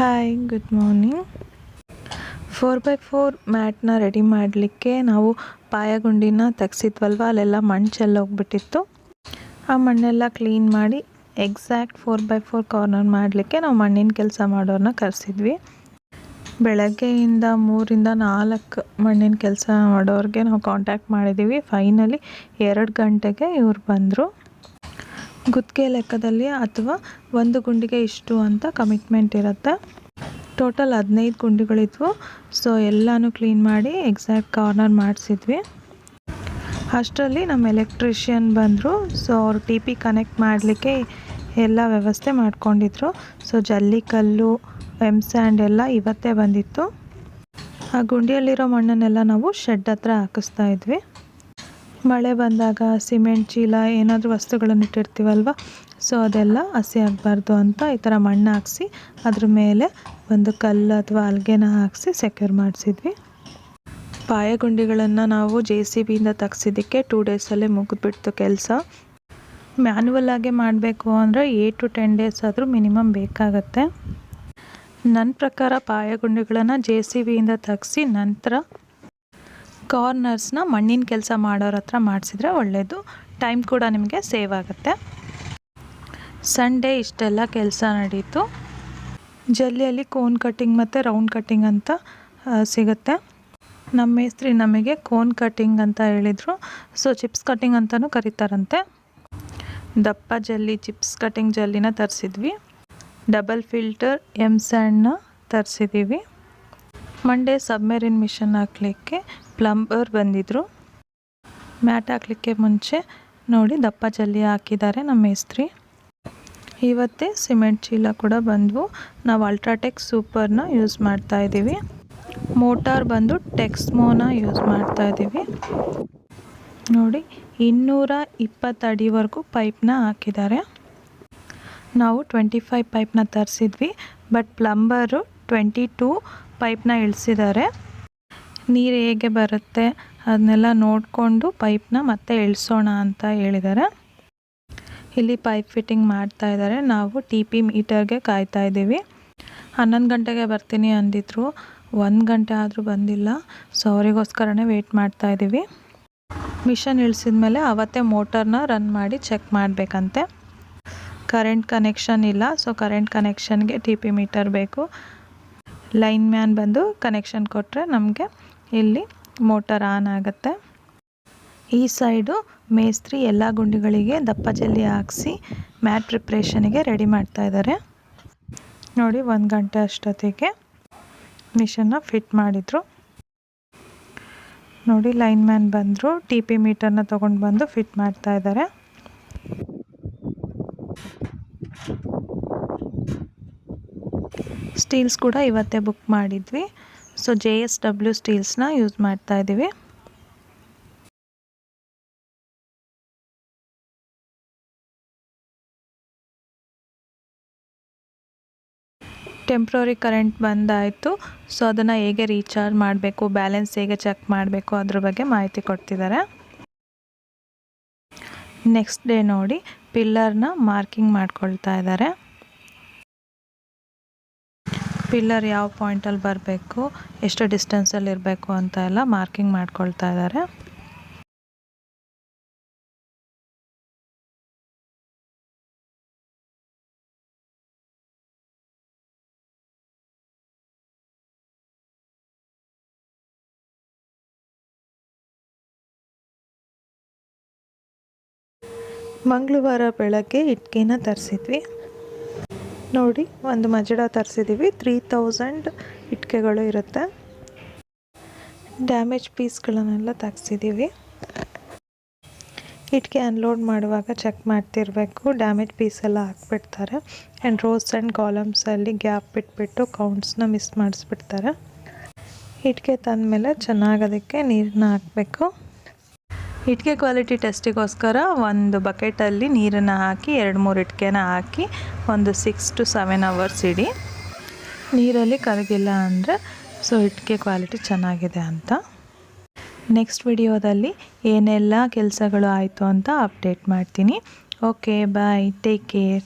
Hi good morning four by four ಮ್ಯಾಟ್ನ ready ಮಾಡಲಿಕ್ಕೆ ನಾವು ಪಾಯಗುಂಡಿನ ತೆಗ್ಸಿದ್ವಲ್ವ? ಅಲ್ಲೆಲ್ಲ ಮಣ್ಣು ಚೆಲ್ಲೋಗ್ಬಿಟ್ಟಿತ್ತು ಆ ಮಣ್ಣೆಲ್ಲ ಕ್ಲೀನ್ ಮಾಡಿ exact four by four corner ಮಾಡಲಿಕ್ಕೆ ನಾವು ಮಣ್ಣಿನ ಕೆಲಸ ಮಾಡೋರನ್ನ ಕರೆಸಿದ್ವಿ. ಬೆಳಗ್ಗೆಯಿಂದ ಮೂರಿಂದ ನಾಲ್ಕು ಮಣ್ಣಿನ ಕೆಲಸ ಮಾಡೋರಿಗೆ ನಾವು ಕಾಂಟ್ಯಾಕ್ಟ್ ಮಾಡಿದ್ದೀವಿ ಫೈನಲಿ ಎರಡು ಗಂಟೆಗೆ ಇವ್ರು ಬಂದರು. ಗುತ್ತಿಗೆ ಲೆಕ್ಕದಲ್ಲಿ ಅಥವಾ ಒಂದು ಗುಂಡಿಗೆ ಇಷ್ಟು ಅಂತ ಕಮಿಟ್ಮೆಂಟ್ ಇರುತ್ತೆ. ಟೋಟಲ್ ಹದಿನೈದು ಗುಂಡಿಗಳಿದ್ವು. ಸೊ ಎಲ್ಲನೂ ಕ್ಲೀನ್ ಮಾಡಿ ಎಕ್ಸಾಕ್ಟ್ ಕಾರ್ನರ್ ಮಾಡಿಸಿದ್ವಿ. ಅಷ್ಟರಲ್ಲಿ ನಮ್ಮ ಎಲೆಕ್ಟ್ರಿಷಿಯನ್ ಬಂದರು. ಸೊ ಅವ್ರು ಟಿ ಪಿ ಕನೆಕ್ಟ್ ಮಾಡಲಿಕ್ಕೆ ಎಲ್ಲ ವ್ಯವಸ್ಥೆ ಮಾಡಿಕೊಂಡಿದ್ರು. ಸೊ ಜಲ್ಲಿಕಲ್ಲು ಎಂ ಸ್ಯಾಂಡ್ ಎಲ್ಲ ಇವತ್ತೇ ಬಂದಿತ್ತು. ಆ ಗುಂಡಿಯಲ್ಲಿರೋ ಮಣ್ಣನ್ನೆಲ್ಲ ನಾವು ಶೆಡ್ ಹತ್ರ ಹಾಕಿಸ್ತಾ ಇದ್ವಿ. ಮಳೆ ಬಂದಾಗ ಸಿಮೆಂಟ್, ಚೀಲ, ಏನಾದರೂ ವಸ್ತುಗಳನ್ನು ಇಟ್ಟಿರ್ತೀವಲ್ವ? ಸೊ ಅದೆಲ್ಲ ಹಸಿ ಆಗಬಾರ್ದು ಅಂತ ಈ ಥರ ಮಣ್ಣು ಹಾಕ್ಸಿ, ಅದ್ರ ಮೇಲೆ ಒಂದು ಕಲ್ಲು ಅಥವಾ ಅಲ್ಗೆನ ಹಾಕ್ಸಿ ಸೆಕ್ಯೂರ್ ಮಾಡಿಸಿದ್ವಿ. ಪಾಯಗುಂಡಿಗಳನ್ನು ನಾವು ಜೆ ಸಿ ಬಿಯಿಂದ ತೆಗ್ಸಿದ್ದಕ್ಕೆ ಟೂ ಡೇಸಲ್ಲೇ ಮುಗಿದ್ಬಿಡ್ತು ಕೆಲಸ. ಮ್ಯಾನ್ಯಲ್ ಆಗಿ ಮಾಡಬೇಕು ಅಂದರೆ ಏ ಟು ಟೆನ್ ಡೇಸ್ ಆದರೂ ಮಿನಿಮಮ್ ಬೇಕಾಗತ್ತೆ. ನನ್ನ ಪ್ರಕಾರ ಪಾಯಗುಂಡಿಗಳನ್ನು ಜೆ ಸಿ ಬಿಯಿಂದ ತೆಗ್ಸಿ ನಂತರ ಕಾರ್ನರ್ಸ್ನ ಮಣ್ಣಿನ ಕೆಲಸ ಮಾಡೋರ ಹತ್ರ ಮಾಡಿಸಿದ್ರೆ ಒಳ್ಳೆಯದು ಟೈಮ್ ಕೂಡ ನಿಮಗೆ ಸೇವ್ ಆಗುತ್ತೆ. ಸಂಡೇ ಇಷ್ಟೆಲ್ಲ ಕೆಲಸ ನಡೀತು. ಜಲ್ಲಿಯಲ್ಲಿ ಕೋನ್ ಕಟ್ಟಿಂಗ್ ಮತ್ತು ರೌಂಡ್ ಕಟ್ಟಿಂಗ್ ಅಂತ ಸಿಗುತ್ತೆ. ನಮ್ಮ ಮೇಸ್ತ್ರಿ ನಮಗೆ ಕೋನ್ ಕಟ್ಟಿಂಗ್ ಅಂತ ಹೇಳಿದರು. ಸೊ ಚಿಪ್ಸ್ ಕಟ್ಟಿಂಗ್ ಅಂತಲೂ ಕರೀತಾರಂತೆ. ದಪ್ಪ ಜಲ್ಲಿ ಚಿಪ್ಸ್ ಕಟ್ಟಿಂಗ್ ಜಲ್ಲಿನ ತರಿಸಿದ್ವಿ. ಡಬಲ್ ಫಿಲ್ಟರ್ ಎಂ ಸ್ಯಾಂಡ್ನ ತರಿಸಿದ್ದೀವಿ ಮಂಡೇ ಸಬ್ಮೆರಿನ್ ಮಿಷನ್ ಹಾಕಲಿಕ್ಕೆ ಪ್ಲಂಬರ್ ಬಂದಿದ್ದರು ಮ್ಯಾಟ್ ಹಾಕಲಿಕ್ಕೆ ಮುಂಚೆ ನೋಡಿ ದಪ್ಪ ಜಲ್ಲಿ ಹಾಕಿದ್ದಾರೆ ನಮ್ಮ ಮೇಸ್ತ್ರಿ. ಇವತ್ತೇ ಸಿಮೆಂಟ್ ಚೀಲ ಕೂಡ ಬಂದವು. ನಾವು ಅಲ್ಟ್ರಾಟೆಕ್ ಸೂಪರ್ನ ಯೂಸ್ ಮಾಡ್ತಾ ಇದ್ದೀವಿ. ಮೋಟಾರ್ ಬಂದು ಟೆಕ್ಸ್ಮೋನ ಯೂಸ್ ಮಾಡ್ತಾ ಇದ್ದೀವಿ. ನೋಡಿ, ಇನ್ನೂರ ಇಪ್ಪತ್ತು ಅಡಿವರೆಗೂ ಪೈಪ್ನ ಹಾಕಿದ್ದಾರೆ. ನಾವು ಟ್ವೆಂಟಿ ಫೈವ್ ಪೈಪ್ನ ತರಿಸಿದ್ವಿ, ಬಟ್ ಪ್ಲಂಬರು ಟ್ವೆಂಟಿ ಟೂ ಪೈಪ್ನ ಇಳಿಸಿದ್ದಾರೆ. ನೀರು ಹೇಗೆ ಬರುತ್ತೆ ಅದನ್ನೆಲ್ಲ ನೋಡಿಕೊಂಡು ಪೈಪ್ನ ಮತ್ತೆ ಇಳಿಸೋಣ ಅಂತ ಹೇಳಿದ್ದಾರೆ ಇಲ್ಲಿ ಪೈಪ್ ಫಿಟ್ಟಿಂಗ್ ಮಾಡ್ತಾ ಇದ್ದಾರೆ ನಾವು ಟಿ ಪಿ ಮೀಟರ್ಗೆ ಕಾಯ್ತಾ ಇದ್ದೀವಿ. ಹನ್ನೊಂದು ಗಂಟೆಗೆ ಬರ್ತೀನಿ ಅಂದಿದ್ರು. ಒಂದು ಗಂಟೆ ಆದರೂ ಬಂದಿಲ್ಲ. ಸೊ ಅವರಿಗೋಸ್ಕರನೇ ವೆಯ್ಟ್ ಮಾಡ್ತಾ ಇದ್ದೀವಿ. ಮಿಷನ್ ಇಳಿಸಿದ ಮೇಲೆ ಅವತ್ತೇ ಮೋಟರ್ನ ರನ್ ಮಾಡಿ ಚೆಕ್ ಮಾಡಬೇಕಂತೆ. ಕರೆಂಟ್ ಕನೆಕ್ಷನ್ ಇಲ್ಲ. ಸೊ ಕರೆಂಟ್ ಕನೆಕ್ಷನ್ಗೆ ಟಿ ಪಿ ಮೀಟರ್ ಬೇಕು. ಲೈನ್ ಮ್ಯಾನ್ ಬಂದು ಕನೆಕ್ಷನ್ ಕೊಟ್ಟರೆ ನಮಗೆ ಇಲ್ಲಿ ಮೋಟರ್ ಆನ್ ಆಗುತ್ತೆ. ಈ ಸೈಡು ಮೇಸ್ತ್ರಿ ಎಲ್ಲ ಗುಂಡಿಗಳಿಗೆ ದಪ್ಪ ಜಲ್ಲಿ ಹಾಕ್ಸಿ ಮ್ಯಾಟ್ ಪ್ರಿಪ್ರೇಷನಿಗೆ ರೆಡಿ ಮಾಡ್ತಾ ಇದ್ದಾರೆ ನೋಡಿ ಒಂದು ಗಂಟೆ ಅಷ್ಟೊತ್ತಿಗೆ ಮಿಷನ್ನ ಫಿಟ್ ಮಾಡಿದರು. ನೋಡಿ ಲೈನ್ ಮ್ಯಾನ್ ಬಂದರು, ಟಿ ಪಿ ಮೀಟರ್ನ ತೊಗೊಂಡು ಬಂದು ಫಿಟ್ ಮಾಡ್ತಾ ಇದ್ದಾರೆ ಸ್ಟೀಲ್ಸ್ ಕೂಡ ಇವತ್ತೇ ಬುಕ್ ಮಾಡಿದ್ವಿ. ಸೊ ಜೆ ಎಸ್ ಡಬ್ಲ್ಯೂ ಸ್ಟೀಲ್ಸ್ನ ಯೂಸ್ ಮಾಡ್ತಾ ಇದ್ದೀವಿ ಟೆಂಪ್ರರಿ ಕರೆಂಟ್ ಬಂದಾಯಿತು. ಸೊ ಅದನ್ನು ಹೇಗೆ ರೀಚಾರ್ಜ್ ಮಾಡಬೇಕು ಬ್ಯಾಲೆನ್ಸ್ ಹೇಗೆ ಚೆಕ್ ಮಾಡಬೇಕು, ಅದ್ರ ಬಗ್ಗೆ ಮಾಹಿತಿ ಕೊಡ್ತಿದ್ದಾರೆ ನೆಕ್ಸ್ಟ್ ಡೇ ನೋಡಿ ಪಿಲ್ಲರ್ನ ಮಾರ್ಕಿಂಗ್ ಮಾಡ್ಕೊಳ್ತಾ ಇದ್ದಾರೆ ಪಿಲ್ಲರ್ ಯಾವ ಪಾಯಿಂಟಲ್ಲಿ ಬರಬೇಕು, ಎಷ್ಟು ಡಿಸ್ಟೆನ್ಸಲ್ಲಿ ಇರಬೇಕು ಅಂತ ಎಲ್ಲ ಮಾರ್ಕಿಂಗ್ ಮಾಡ್ಕೊಳ್ತಾ ಇದ್ದಾರೆ ಮಂಗಳವಾರ ಬೆಳಗ್ಗೆ ಇಟ್ಕೆನ ತರಿಸಿದ್ವಿ. ನೋಡಿ, ಒಂದು ಮಜಡ ತರಿಸಿದ್ದೀವಿ ತ್ರೀ ತೌಸಂಡ್ ಇಟ್ಕೆಗಳು ಇರುತ್ತೆ. ಡ್ಯಾಮೇಜ್ ಪೀಸ್ಗಳನ್ನೆಲ್ಲ ತೆಗ್ಸಿದ್ದೀವಿ ಇಟ್ಕೆ ಅನ್ಲೋಡ್ ಮಾಡುವಾಗ ಚೆಕ್ ಮಾಡ್ತಿರಬೇಕು. ಡ್ಯಾಮೇಜ್ ಪೀಸ್ ಎಲ್ಲ ಹಾಕ್ಬಿಡ್ತಾರೆ ಆ್ಯಂಡ್ ರೋಸ್ ಆ್ಯಂಡ್ ಕಾಲಮ್ಸಲ್ಲಿ ಗ್ಯಾಪ್ ಬಿಟ್ಬಿಟ್ಟು ಕೌಂಟ್ಸ್ನ ಮಿಸ್ ಮಾಡಿಸ್ಬಿಡ್ತಾರೆ. ಇಟ್ಕೆ ತಂದಮೇಲೆ ಚೆನ್ನಾಗಿ ಅದಕ್ಕೆ ನೀರನ್ನ ಹಾಕಬೇಕು. ಇಟ್ಕೆ ಕ್ವಾಲಿಟಿ ಟೆಸ್ಟಿಗೋಸ್ಕರ ಒಂದು ಬಕೆಟಲ್ಲಿ ನೀರನ್ನು ಹಾಕಿ, ಎರಡು ಮೂರು ಇಟ್ಕೆನ ಹಾಕಿ, ಒಂದು ಸಿಕ್ಸ್ ಟು ಸೆವೆನ್ ಅವರ್ಸ್ ಇಡಿ. ನೀರಲ್ಲಿ ಕರಗಿಲ್ಲ ಅಂದರೆ ಸೊ ಇಟ್ಕೆ ಕ್ವಾಲಿಟಿ ಚೆನ್ನಾಗಿದೆ ಅಂತ. ನೆಕ್ಸ್ಟ್ ವಿಡಿಯೋದಲ್ಲಿ ಏನೆಲ್ಲ ಕೆಲಸಗಳು ಆಯಿತು ಅಂತ ಅಪ್ಡೇಟ್ ಮಾಡ್ತೀನಿ. Okay bye take care